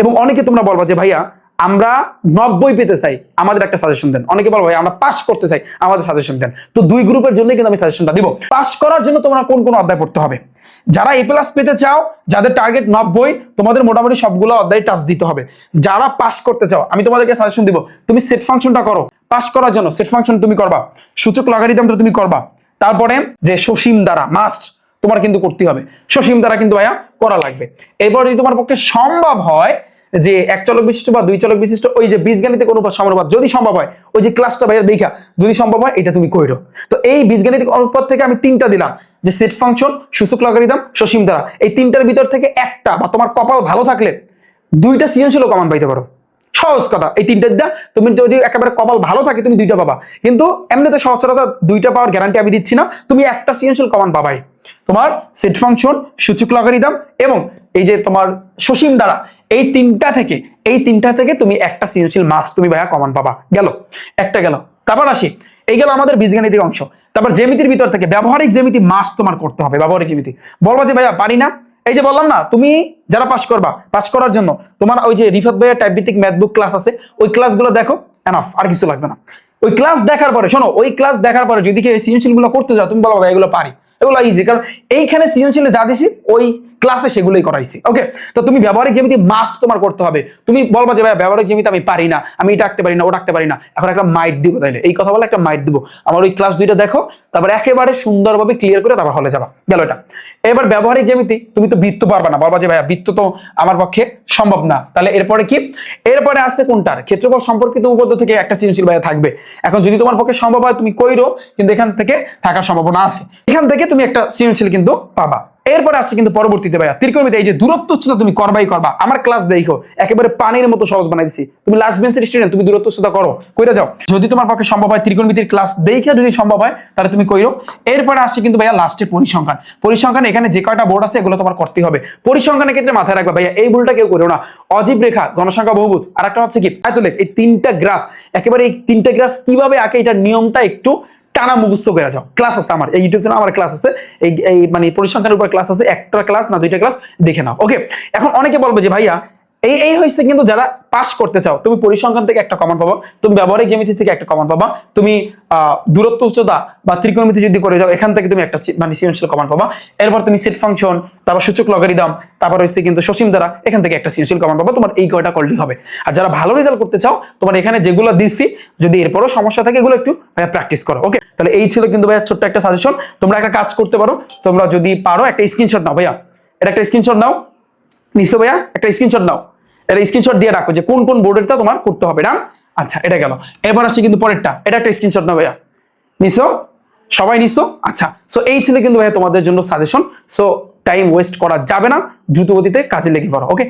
এবং অনেকে তোমরা বলবা যে, ভাইয়া, আমরা নব্বই পেতে চাই, আমাদের একটা সাজেশন দেন। অনেকে বলব আমরা পাস করতে চাই, আমাদের সাজেশন দেন। তো দুই গ্রুপের জন্যই কিন্তু আমি সাজেশনটা দিব। পাস করার জন্য তোমরা কোন কোন অধ্যায় পড়তে হবে? যারা এ প্লাস পেতে চাও, যাদের টার্গেট নব্বই, তোমাদের মোটামুটি সবগুলো অধ্যায় টাচ দিতে হবে। যারা পাস করতে চাও, আমি তোমাদেরকে সাজেশন দিব, তুমি সেট ফাংশনটা করো। পাস করার জন্য সেট ফাংশন তুমি করবা, সূচক লগারিদমটা তুমি করবা। তারপরে যে সসীম দ্বারা মাস্ট তোমার কিন্তু করতে হবে। সসীম দ্বারা কিন্তু ভাইয়া করা লাগবে। এরপর যদি তোমার পক্ষে সম্ভব হয় যে এক চলক বিশিষ্ট বা দুই চলক বিশিষ্ট, ওই যে বীজগাণিতিক অনুপাত সমানুপাত যদি সম্ভব হয়, ওই যে ক্লাসটা ভাইয়া দেখা, যদি সম্ভব হয়, এটা তুমি কইরো। তো এই বীজগাণিতিক অনুপাত থেকে আমি তিনটা দিলাম, যে সেট ফাংশন সূচক লগারিদম সসীম দ্বারা। এই তিনটার ভিতর থেকে একটা বা তোমার কপাল ভালো থাকলে, দুইটা সৃজনশীল কমান পাইতে পারো। সহজ কথা, এই তিনটা দা তুমি যদি একেবারে কপাল ভালো থাকে, তুমি দুইটা পাবা। কিন্তু এমনিতে সহজরতা দুইটা পাওয়ার গ্যারান্টি আমি দিচ্ছি না, তুমি একটা সৃজনশীল কমান পাবাই। তোমার সেট ফাংশন সূচক লগারিদম এবং এই যে তোমার সসীম দ্বারা এই তিনটা থেকে, এই তিনটা থেকে তুমি একটা সৃজনশীল মাস তুমি ভাইয়া কমান পাবা। গেল, একটা গেল। তারপর আসি, এই গেল আমাদের বীজগাণিতিক অংশ। তারপর জ্যামিতির ভিতর থেকে ব্যবহারিক জ্যামিতি মাস তোমার করতে হবে, ব্যবহারিক জ্যামিতি। বলব যে ভাইয়া, পারি না? এই যে বললাম না, তুমি যারা পাস করবা পাস করার জন্য তোমার ওই যে রিফাত ভাইয়া টাইপ ভিত্তিক ক্লাস আছে, ওই ক্লাসগুলো দেখো এনাফ আর কিছু লাগবে না। ওই ক্লাস দেখার পরে, শোনো, ওই ক্লাস দেখার পরে যদি কেউ সৃজনশীলগুলো করতে যাও, তুমি বলো এগুলো পারি। এগুলো ইজি কারণ এইখানে সৃজনশীলে যা দিছি, ওই ক্লাসে সেগুলোই করাইছি। ওকে তো তুমি ব্যবহারিক জ্যামিতি মাস্ট তোমার করতে হবে। তুমি বলবা যে, ভাই, ব্যবহারিক জ্যামিতি আমি পারি না। আমি এটা আঁকতে পারি না, ওটা আঁকতে পারি না। এখন একটা মাইট দিব তাইলে। এই কথা বলে একটা মাইট দিব। আমার ওই ক্লাস দুইটা দেখো, তারপর একেবারে সুন্দরভাবে ক্লিয়ার করে তারপর হলে যাবা। গেল এটা। এবার ব্যবহারিক জ্যামিতি, তুমি তো বৃত্ত পারবা না। বলবা যে ভাইয়া বৃত্ত তো আমার পক্ষে সম্ভব না। তাহলে এরপরে কি? এরপরে আছে কোনটার? ক্ষেত্রফল সম্পর্কিত উপপাদ্য থেকে একটা সৃজনশীল ভাইয়া থাকবে। এখন যদি তোমার পক্ষে সম্ভব হয়, তুমি কইরো, কিন্তু এখান থেকে থাকার সম্ভাবনা আছে। এখান থেকে তুমি একটা সৃজনশীল কিন্তু পাবা। এরপরে আসছে কিন্তু পরবর্তীতে ভাইয়া। ত্রিকোণমিতি, এই যে দূরত্ব উচ্চতা তুমি করবাই করবা। আমার ক্লাস দেখো, একেবারে পানির মতো সহজ বানাই দিছি। তুমি লাস্ট বেঞ্চের স্টুডেন্ট তুমি দূরত্ব উচ্চতা করো। কইরা যাও, যদি তোমার পক্ষে সম্ভব হয় ত্রিকোণমিতির ক্লাস দেখে যদি সম্ভব হয়, তাহলে তুমি কইরো। এরপরে আসছে কিন্তু ভাইয়া লাস্টে পরিসংখ্যান। পরিসংখ্যান, এখানে যে কয়টা বোর্ড আছে, এগুলো তোমার করতে হবে। পরিসংখ্যানের ক্ষেত্রে মাথায় রাখবে ভাইয়া, এই ভুলটা কেউ করো না। অজীব রেখা গণসংখ্যা বহুভুজ। আর একটা হচ্ছে কি? আয়তলেখ, এই তিনটা গ্রাফ একেবারে এই তিনটা গ্রাফ কীভাবে আঁকে, এটার নিয়মটা একটু টানা মুখস্থ করে যাও। ক্লাস আছে আমার। এই ইউটিউব চ্যানেল আমার ক্লাস আছে। এই মানে পরিসংখ্যানের উপর ক্লাস আছে। একটা ক্লাস না দুইটা ক্লাস দেখে নাও। ওকে এখন অনেকে বলবে যে, ভাইয়া এই এই হয়েছে কিন্তু যারা পাস করতে চাও, তুমি পরিসংখ্যান থেকে একটা কমন পাবা, তুমি ব্যবহারিক জ্যামিতি থেকে একটা কমন পাবা, তুমি দূরত্ব উচ্চতা বা ত্রিকোণমিতি যদি করে যাও, এখান থেকে তুমি একটা মানে সৃজনশীল কমন পাবা। এরপর তুমি সেট ফাংশন তারপর সূচক লগারিদম তারপর হচ্ছে কিন্তু সসীম দ্বারা, এখান থেকে একটা সৃজনশীল কমন পাবা, তোমার এই কয়টা করলেই হবে। আর যারা ভালো রেজাল্ট করতে চাও, তোমার এখানে যেগুলো দিচ্ছি যদি এরপরও সমস্যা থাকে, এগুলো একটু প্র্যাকটিস করো ওকে তাহলে এই ছিল কিন্তু ভাইয়া ছোট্ট একটা সাজেশন তোমরা একটা কাজ করতে পারো, তোমরা যদি পারো, একটা স্ক্রিনশট নাও, ভাইয়া। এটা একটা স্ক্রিনশট নাও। নিশ্চয় ভাইয়া? একটা স্ক্রিনশট নাও। এটা স্ক্রিনশট দিয়ে রাখো যে কোন কোন বোর্ডেরটা তোমার করতে হবে না আচ্ছা এটা গেল। এবার আসছে কিন্তু পরেরটা। এটা একটা স্ক্রিনশট না ভাইয়া। নিছো? সবাই নিছো? আচ্ছা সো এই ছিল কিন্তু ভাইয়া তোমাদের জন্য সাজেশন সো টাইম ওয়েস্ট করা যাবে না, দ্রুতগতিতে কাজে লেগে পড়ো ওকে